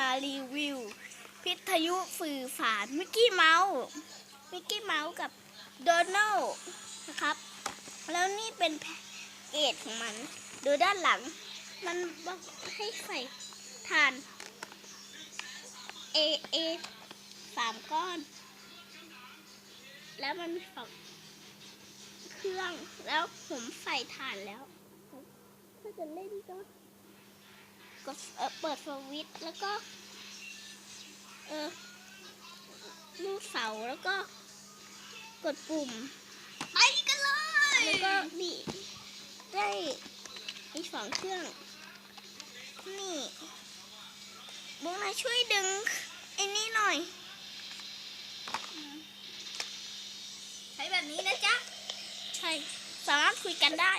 มารีวิว พิทยุสื่อสารมิกกี้เมาส์มิกกี้เมาส์กับโดนัลด์นะครับ แล้วนี่เป็นแพ็กเกจของมัน ดูด้านหลัง มันบอกให้ใส่ฐาน A A สามก้อน แล้วมันมีฝักเครื่องแล้วผมใส่ถ่านแล้ว ถ้าจะเล่นก็ กดเอ่อเปิดสวิตช์แล้วก็เออลูกเสาแล้วก็กดปุ่มไปกันเลยแล้วก็บีได้อีกสองเครื่อง นี่บุ้งนายช่วยดึงไอ้นี่หน่อย ใช้แบบนี้นะจ๊ะ ใช่ สามารถคุยกันได้